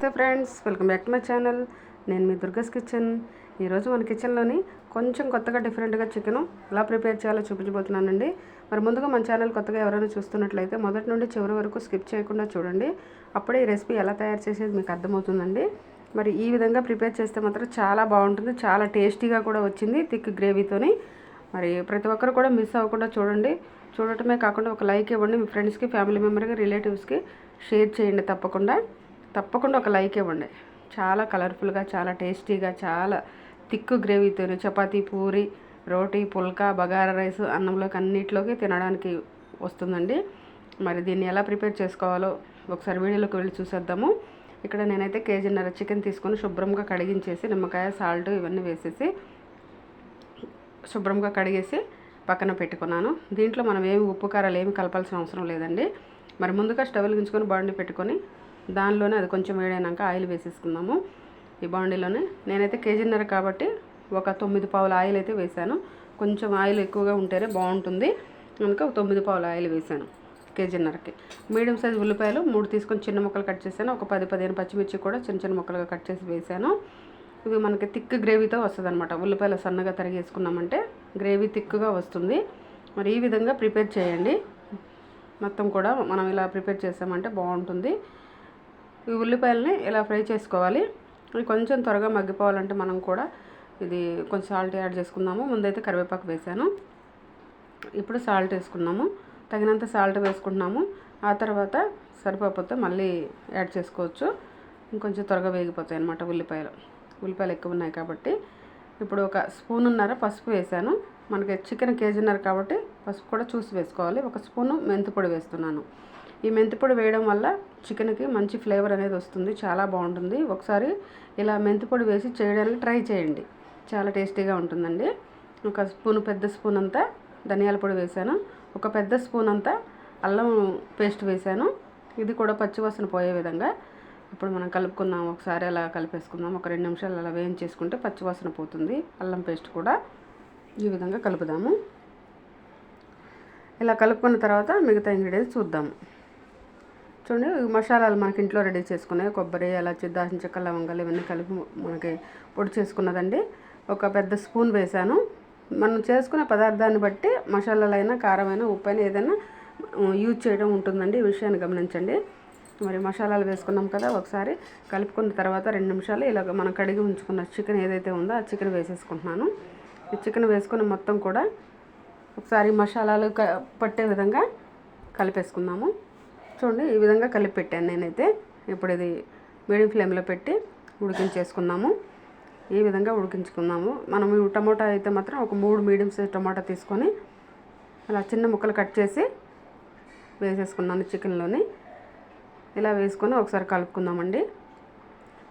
Hello friends welcome back to my channel. నేను మీ దుర్గస్ kitchen. ఈరోజు మన కిచెన్లోని కొంచెం కొత్తగా డిఫరెంట్గా చికెను ఎలా ప్రిపేర్ చేయాలో చూపించబోతున్నానండి. మరి ముందుగా మన ఛానల్ కొత్తగా ఎవరైనా చూస్తున్నట్లయితే మొదటి నుండి చివరి వరకు స్కిప్ చేయకుండా చూడండి. అప్పుడే ఈ రెసిపీ ఎలా తయారు చేసేది మీకు అర్థమవుతుందండి. మరి ఈ విధంగా ప్రిపేర్ చేస్తే మాత్రం చాలా బాగుంటుంది చాలా టేస్టీగా కూడా వచ్చింది థిక్ గ్రేవీతోని. మరి ప్రతి ఒక్కరు కూడా మిస్ అవ్వకుండా చూడండి. చూడటమే కాకుండా ఒక లైక్ ఇవ్వండి. మీ ఫ్రెండ్స్కి ఫ్యామిలీ మెంబర్కి రిలేటివ్స్కి షేర్ చేయండి తప్పకుండా. తప్పకుండా ఒక లైక్ ఇవ్వండి. చాలా కలర్ఫుల్గా చాలా టేస్టీగా చాలా థిక్ గ్రేవీతో చపాతీ పూరి రోటీ పుల్కా బగారా రైస్ అన్నంలోకి అన్నిటిలోకి తినడానికి వస్తుందండి. మరి దీన్ని ఎలా ప్రిపేర్ చేసుకోవాలో ఒకసారి వీడియోలోకి వెళ్ళి చూసేద్దాము. ఇక్కడ నేనైతే కేజీన్నర చికెన్ తీసుకొని శుభ్రంగా కడిగించేసి నిమ్మకాయ సాల్ట్ ఇవన్నీ వేసేసి శుభ్రంగా కడిగేసి పక్కన పెట్టుకున్నాను. దీంట్లో మనం ఏమి ఉప్పు కారాలు ఏమి కలపాల్సిన అవసరం లేదండి. మరి ముందుగా స్టవ్ గించుకొని బాండి పెట్టుకొని దానిలోనే అది కొంచెం వేడైనాక ఆయిల్ వేసేసుకుందాము. ఈ బాండీలోనే నేనైతే కేజీన్నర కాబట్టి ఒక తొమ్మిది పావుల ఆయిల్ అయితే వేసాను కొంచెం ఆయిల్ ఎక్కువగా ఉంటేనే బాగుంటుంది. కనుక తొమ్మిది పావుల ఆయిల్ వేసాను కేజీన్నరకి. మీడియం సైజ్ ఉల్లిపాయలు మూడు తీసుకొని చిన్న ముక్కలు కట్ చేశాను. ఒక పది పదిహేను పచ్చిమిర్చి కూడా చిన్న చిన్న ముక్కలుగా కట్ చేసి వేసాను ఇవి మనకి థిక్ గ్రేవీతో వస్తుంది అనమాట ఉల్లిపాయలు సన్నగా తరిగేసుకున్నామంటే గ్రేవీ థిక్గా వస్తుంది. మరి ఈ విధంగా ప్రిపేర్ చేయండి. మొత్తం కూడా మనం ఇలా ప్రిపేర్ చేసామంటే బాగుంటుంది. ఈ ఉల్లిపాయలని ఇలా ఫ్రై చేసుకోవాలి? ఇవి కొంచెం త్వరగా మగ్గిపోవాలంటే మనం కూడా ఇది కొంచెం సాల్ట్ యాడ్ చేసుకుందాము. ముందైతే కరివేపాకు వేసాను. ఇప్పుడు సాల్ట్ వేసుకున్నాము తగినంత సాల్ట్ వేసుకుంటున్నాము. ఆ తర్వాత సరిపోతే మళ్ళీ యాడ్ చేసుకోవచ్చు. ఇంకొంచెం త్వరగా వేగిపోతాయి అన్నమాట ఉల్లిపాయలు. ఉల్లిపాయలు ఎక్కువ ఉన్నాయి కాబట్టి. ఇప్పుడు ఒక స్పూనున్నర పసుపు వేసాను. మనకి చికెన్ కేజీన్నర కాబట్టి పసుపు కూడా చూసి వేసుకోవాలి. ఒక స్పూను మెంతిపొడి వేస్తున్నాను. ఈ మెంతిపొడి వేయడం వల్ల చికెన్కి మంచి ఫ్లేవర్ అనేది వస్తుంది చాలా బాగుంటుంది. ఒకసారి ఇలా మెంతిపొడి వేసి చేయడానికి ట్రై చేయండి. చాలా టేస్టీగా ఉంటుందండి. ఒక స్పూన్ పెద్ద స్పూన్ అంతా ధనియాల పొడి వేసాను. ఒక పెద్ద స్పూన్ అంతా అల్లం పేస్ట్ వేసాను. ఇది కూడా పచ్చివాసన పోయే విధంగా ఇప్పుడు మనం కలుపుకుందాం. ఒకసారి అలా కలిపేసుకుందాం. ఒక రెండు నిమిషాలు అలా వేయించేసుకుంటే పచ్చివాసన పోతుంది. అల్లం పేస్ట్ కూడా ఈ విధంగా కలుపుదాము. ఇలా కలుపుకున్న తర్వాత మిగతా ఇంగ్రీడియంట్స్ చూద్దాము చూడండి మసాలాలు మనకి ఇంట్లో రెడీ చేసుకున్నాయి. కొబ్బరి ఎలాచి దాచిన చెక్క లవంగాలు ఇవన్నీ కలిపి మనకి పొడి చేసుకున్నదండి. ఒక పెద్ద స్పూన్ వేసాను మనం చేసుకునే పదార్థాన్ని బట్టి మసాలాలైనా కారమైనా ఉప్పు అయినా ఏదైనా యూజ్ చేయడం ఉంటుందండి. ఈ విషయాన్ని గమనించండి. మరి మసాలాలు వేసుకున్నాం కదా ఒకసారి. కలుపుకున్న తర్వాత రెండు నిమిషాలు ఇలాగ మనం కడిగి ఉంచుకున్న చికెన్ ఏదైతే ఉందో ఆ చికెన్ వేసేసుకుంటున్నాను. ఈ చికెన్ వేసుకుని మొత్తం కూడా ఒకసారి మసాలాలు పట్టే విధంగా కలిపేసుకుందాము. చూడండి ఈ విధంగా కలిపి పెట్టాను నేనైతే. ఇప్పుడు ఇది మీడియం ఫ్లేమ్లో పెట్టి ఉడికించేసుకున్నాము. ఈ విధంగా ఉడికించుకుందాము మనం ఈ టమోటా అయితే మాత్రం ఒక మూడు మీడియం సైజ్ టమాటా తీసుకొని అలా చిన్న ముక్కలు కట్ చేసి వేసేసుకున్నాను చికెన్లోని. ఇలా వేసుకొని ఒకసారి కలుపుకుందామండి.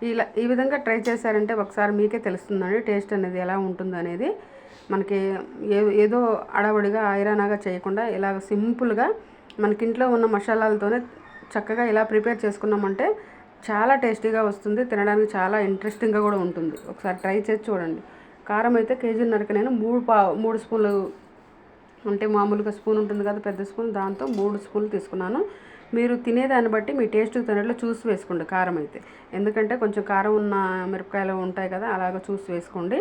ఇలా ఈ విధంగా ట్రై చేశారంటే ఒకసారి మీకే తెలుస్తుందండి టేస్ట్ అనేది ఎలా ఉంటుందో అనేది. మనకి ఏ ఏదో అడవడిగా ఐరానాగా చేయకుండా ఇలా సింపుల్గా మనకి ఇంట్లో ఉన్న మసాలాలతోనే చక్కగా ఇలా ప్రిపేర్ చేసుకున్నామంటే చాలా టేస్టీగా వస్తుంది తినడానికి చాలా ఇంట్రెస్టింగ్గా కూడా ఉంటుంది. ఒకసారి ట్రై చేసి చూడండి. కారం అయితే కేజీన్నరకి నేను మూడు పా మూడు స్పూన్లు అంటే మామూలుగా స్పూన్ ఉంటుంది కదా పెద్ద స్పూన్ దాంతో మూడు స్పూన్లు తీసుకున్నాను. మీరు తినేదాన్ని బట్టి మీ టేస్ట్ తినట్లో చూసి వేసుకోండి కారం అయితే. ఎందుకంటే కొంచెం కారం ఉన్న మిరపకాయలు ఉంటాయి కదా అలాగ చూసి వేసుకోండి.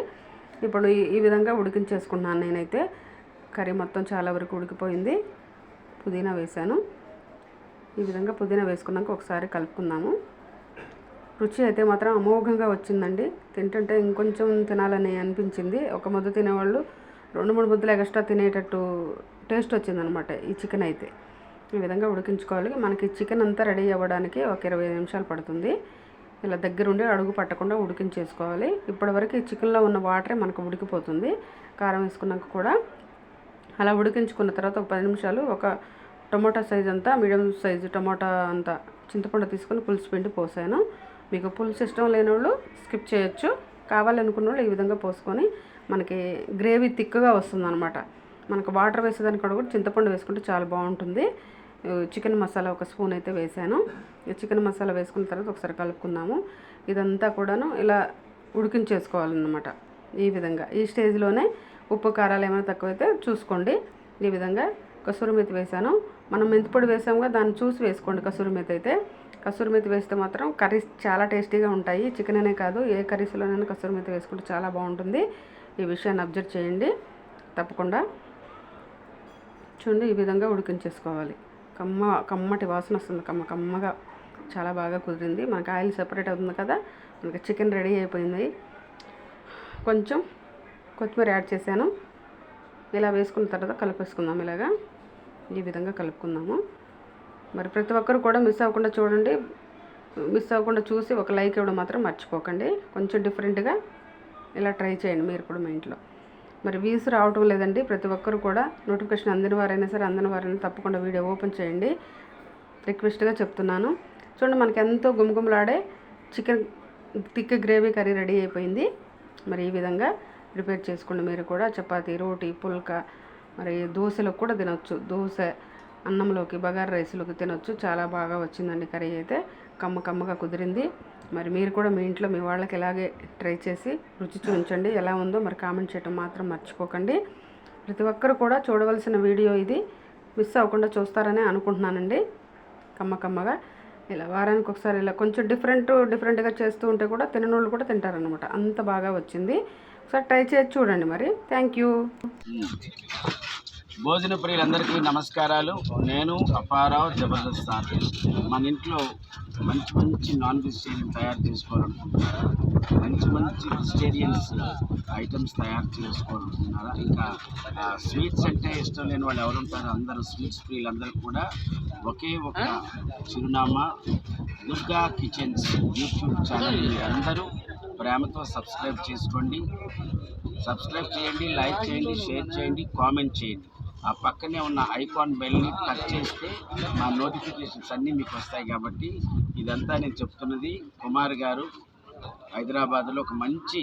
ఇప్పుడు ఈ విధంగా ఉడికించేసుకున్నాను నేనైతే. కర్రీ మొత్తం చాలా వరకు ఉడికిపోయింది. పుదీనా వేసాను ఈ విధంగా పుదీనా వేసుకున్నాక ఒకసారి కలుపుకుందాము. రుచి అయితే మాత్రం అమోఘంగా వచ్చిందండి. తింటుంటే ఇంకొంచెం తినాలని అనిపించింది. ఒక ముద్ద తినేవాళ్ళు రెండు మూడు ముద్దలు ఎక్స్ట్రా తినేటట్టు టేస్ట్ వచ్చిందనమాట ఈ చికెన్ అయితే. ఈ విధంగా ఉడికించుకోవాలి. మనకి చికెన్ అంతా రెడీ అవ్వడానికి ఒక ఇరవై నిమిషాలు పడుతుంది. ఇలా దగ్గరుండి అడుగు పట్టకుండా ఉడికించేసుకోవాలి. ఇప్పటివరకు ఈ చికెన్లో ఉన్న వాటరే మనకు ఉడికిపోతుంది. కారం వేసుకున్నాక కూడా అలా ఉడికించుకున్న తర్వాత ఒక పది నిమిషాలు ఒక టమోటా సైజ్ అంతా మీడియం సైజు టమోటా అంతా చింతపండు తీసుకొని పులుసు పిండి పోసాను. మీకు పులుసు ఇష్టం లేని వాళ్ళు స్కిప్ చేయొచ్చు. కావాలనుకున్న వాళ్ళు ఈ విధంగా పోసుకొని మనకి గ్రేవీ థిక్గా వస్తుంది అనమాట మనకు వాటర్ వేసేదానికి కూడా చింతపండు వేసుకుంటే చాలా బాగుంటుంది. చికెన్ మసాలా ఒక స్పూన్ అయితే వేసాను. చికెన్ మసాలా వేసుకున్న తర్వాత ఒకసారి కలుపుకుందాము. ఇదంతా కూడాను ఇలా ఉడికించేసుకోవాలన్నమాట ఈ విధంగా. ఈ స్టేజ్లోనే ఉప్పు కారాలు ఏమైనా తక్కువైతే చూసుకోండి. ఈ విధంగా కసూరి మెతి వేసాను. మనం మెంతిపొడి వేసాముగా దాన్ని చూసి వేసుకోండి కసూరి మేతి అయితే. కసూరి మేతి వేస్తే మాత్రం కర్రీస్ చాలా టేస్టీగా ఉంటాయి. చికెన్ అనే కాదు ఏ కర్రీస్లోనైనా కసూరి మేతి వేసుకుంటే చాలా బాగుంటుంది. ఈ విషయాన్ని అబ్జర్వ్ చేయండి. తప్పకుండా. చూడండి ఈ విధంగా ఉడికించేసుకోవాలి. కమ్మ కమ్మటి వాసన వస్తుంది. కమ్మ కమ్మగా చాలా బాగా కుదిరింది. మనకి ఆయిల్ సెపరేట్ అవుతుంది కదా మనకి చికెన్ రెడీ అయిపోయింది. కొంచెం కొత్తిమీర యాడ్ చేశాను. ఇలా వేసుకున్న తర్వాత కలిపేసుకుందాం ఇలాగా. ఈ విధంగా కలుపుకుందాము. మరి ప్రతి ఒక్కరు కూడా మిస్ అవ్వకుండా చూడండి. మిస్ అవ్వకుండా చూసి ఒక లైక్ ఇవ్వడం మాత్రం మర్చిపోకండి. కొంచెం డిఫరెంట్గా ఇలా ట్రై చేయండి మీరు కూడా మీ ఇంట్లో. మరి వ్యూస్ రావటం లేదండి. ప్రతి ఒక్కరు కూడా నోటిఫికేషన్ అందిన వారైనా సరే అందిన వారైనా తప్పకుండా వీడియో ఓపెన్ చేయండి. రిక్వెస్ట్గా చెప్తున్నాను. చూడండి మనకి ఎంతో గుమగుమలాడే చికెన్ తిక్క గ్రేవీ కర్రీ రెడీ అయిపోయింది. మరి ఈ విధంగా ప్రిపేర్ చేసుకోండి. మీరు కూడా చపాతీ రోటీ పుల్కా మరి దోశలకు కూడా తినొచ్చు. దోశ అన్నంలోకి బగారు రైస్లోకి తినొచ్చు. చాలా బాగా వచ్చిందండి కర్రీ అయితే. కమ్మ కమ్మగా కుదిరింది. మరి మీరు కూడా మీ ఇంట్లో మీ వాళ్ళకి ఇలాగే ట్రై చేసి రుచి చూపించండి. ఎలా ఉందో మరి కామెంట్ చేయటం మాత్రం మర్చిపోకండి. ప్రతి ఒక్కరు కూడా చూడవలసిన వీడియో ఇది. మిస్ అవ్వకుండా చూస్తారని అనుకుంటున్నానండి. కమ్మ కమ్మగా. ఇలా వారానికి ఒకసారి ఇలా కొంచెం డిఫరెంట్ డిఫరెంట్గా చేస్తూ ఉంటే కూడా తిననోళ్ళు కూడా తింటారనమాట అంత బాగా వచ్చింది. ఒకసారి ట్రై చేసి చూడండి మరి. థ్యాంక్ యూ భోజన ప్రియులందరికీ నమస్కారాలు. నేను అపారావు జబర్దస్త్ ఆర్టిస్ట్. మన ఇంట్లో మంచి మంచి నాన్ వెజిటేరియన్ తయారు చేసుకోవాలనుకుంటున్నారా? మంచి మంచి వెజిటేరియన్స్ ఐటమ్స్ తయారు చేసుకోవాలనుకుంటున్నారా? ఇంకా స్వీట్స్ అంటే ఇష్టం లేని వాళ్ళు ఎవరు ఉంటారో? అందరూ స్వీట్స్ ప్రియులందరూ కూడా ఒకే ఒక చిరునామా దుర్గా కిచెన్స్ యూట్యూబ్ ఛానల్. అందరూ ప్రేమతో సబ్స్క్రైబ్ చేసుకోండి. సబ్స్క్రైబ్ చేయండి లైక్ చేయండి షేర్ చేయండి కామెంట్ చేయండి. ఆ పక్కనే ఉన్న ఐకాన్ బెల్ని టచ్ చేస్తే మా నోటిఫికేషన్స్ అన్నీ మీకు వస్తాయి కాబట్టి ఇదంతా నేను చెప్తున్నది. కుమార్ గారు హైదరాబాద్లో ఒక మంచి